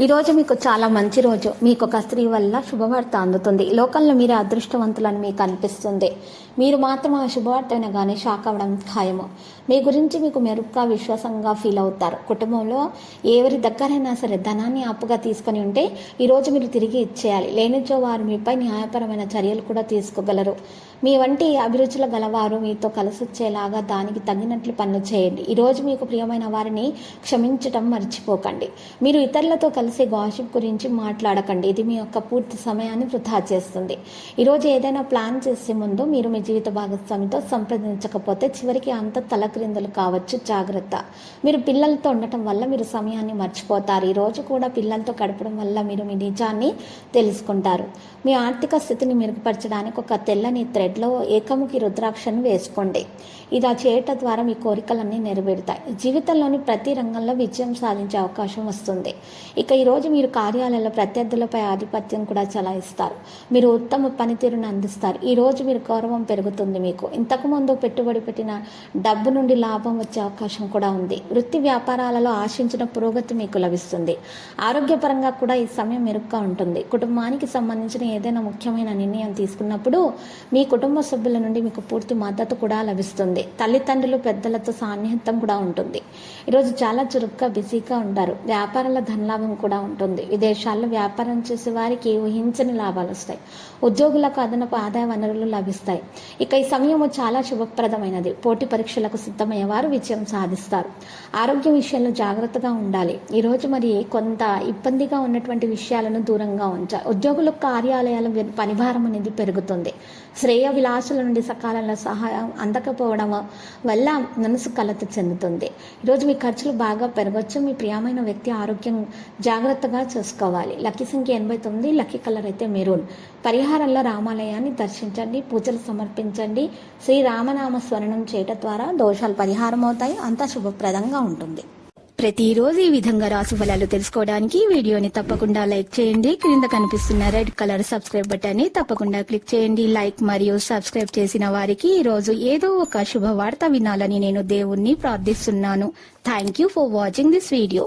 ఈరోజు మీకు చాలా మంచి రోజు. మీకు ఒక స్త్రీ వల్ల శుభవార్త అందుతుంది. లోకంలో మీరు అదృష్టవంతులని మీకు అనిపిస్తుంది. మీరు మాత్రం ఆ శుభవార్త వినగానే షాక్ అవ్వడం ఖాయము. మీ గురించి మీకు మెరుగ్గా విశ్వాసంగా ఫీల్ అవుతారు. కుటుంబంలో ఎవరి దగ్గరైనా సరే ధనాన్ని అప్పుగా తీసుకొని ఉంటే ఈరోజు మీరు తిరిగి ఇచ్చేయాలి. లేనిచో వారు మీపై న్యాయపరమైన చర్యలు కూడా తీసుకోగలరు. మీ వంటి అభిరుచులు గలవారు మీతో కలిసి వచ్చేలాగా దానికి తగినట్లు పనులు చేయండి. ఈ రోజు మీకు ప్రియమైన వారిని క్షమించటం మర్చిపోకండి. మీరు ఇతరులతో కలిసి కలిసి గాసిప్ గురించి మాట్లాడకండి. ఇది మీ యొక్క పూర్తి సమయాన్ని వృధా చేస్తుంది. ఈరోజు ఏదైనా ప్లాన్ చేసే ముందు మీరు మీ జీవిత భాగస్వామితో సంప్రదించకపోతే చివరికి అంత తలక్రిందులు కావచ్చు. జాగ్రత్త. మీరు పిల్లలతో ఉండటం వల్ల మీరు సమయాన్ని మర్చిపోతారు. ఈ రోజు కూడా పిల్లలతో గడపడం వల్ల మీరు మీ నిజాన్ని తెలుసుకుంటారు. మీ ఆర్థిక స్థితిని మెరుగుపరచడానికి ఒక తెల్లని థ్రెడ్లో ఏకముఖి రుద్రాక్షను వేసుకోండి. ఇలా చేయటం ద్వారా మీ కోరికలన్నీ నెరవేరుతాయి. జీవితంలోని ప్రతి రంగంలో విజయం సాధించే అవకాశం వస్తుంది. ఇక ఈరోజు మీరు కార్యాలయంలో ప్రత్యర్థులపై ఆధిపత్యం కూడా చలాయిస్తారు. మీరు ఉత్తమ పనితీరును అందిస్తారు. ఈరోజు మీరు గౌరవం పెరుగుతుంది మీకు. ఇంతకుముందు పెట్టుబడి పెట్టిన డబ్బు నుండి లాభం వచ్చే అవకాశం కూడా ఉంది. వృత్తి వ్యాపారాలలో ఆశించిన పురోగతి మీకు లభిస్తుంది. ఆరోగ్యపరంగా కూడా ఈ సమయం మెరుగ్గా ఉంటుంది. కుటుంబానికి సంబంధించిన ఏదైనా ముఖ్యమైన నిర్ణయం తీసుకున్నప్పుడు మీ కుటుంబ సభ్యుల నుండి మీకు పూర్తి మద్దతు కూడా లభిస్తుంది. తల్లిదండ్రులు పెద్దలతో సాన్నిహిత్యం కూడా ఉంటుంది. ఈరోజు చాలా చురుగ్గా బిజీగా ఉంటారు. వ్యాపారాల ధనలాభం కూడా ఉంటుంది. విదేశాల్లో వ్యాపారం చేసే వారికి ఊహించని లాభాలు వస్తాయి. ఉద్యోగులకు అదనపు ఆదాయ వనరులు లభిస్తాయి. ఇక ఈ సమయము చాలా శుభప్రదమైనది. పోటీ పరీక్షలకు సిద్ధమయ్యే వారు విజయం సాధిస్తారు. ఆరోగ్యం విషయంలో జాగ్రత్తగా ఉండాలి. ఈరోజు మరి కొంత ఇబ్బందిగా ఉన్నటువంటి విషయాలను దూరంగా ఉంచాలి ఉద్యోగుల కార్యాలయాల పనిభారం అనేది పెరుగుతుంది. శ్రేయ విలాసుల నుండి సకాలంలో సహాయం అందకపోవడం వల్ల మనసు కలత చెందుతుంది. ఈరోజు మీ ఖర్చులు బాగా పెరగచ్చు. మీ ప్రియమైన వ్యక్తి ఆరోగ్యం జాగ్రత్తగా చూసుకోవాలి. లక్కీ సంఖ్య ఎనభై తొమ్మిది లక్కీ కలర్ అయితే మెరూన్. పరిహారంలో రామాలయాన్ని దర్శించండి పూజలు సమర్పించండి. శ్రీ రామనామ స్మరణం చేయటం ద్వారా దోషాలు పరిహారం అవుతాయి. అంతా శుభప్రదంగా ఉంటుంది. ప్రతిరోజు ఈ విధంగా రాసు ఫలాలు తెలుసుకోవడానికి వీడియోని తప్పకుండా లైక్ చేయండి. క్రింద కనిపిస్తున్న రెడ్ కలర్ సబ్స్క్రైబ్ బటన్ని తప్పకుండా క్లిక్ చేయండి. లైక్ మరియు సబ్స్క్రైబ్ చేసిన వారికి ఈ రోజు ఏదో ఒక శుభవార్త వినాలని నేను దేవుణ్ణి ప్రార్థిస్తున్నాను. Thank you for watching this video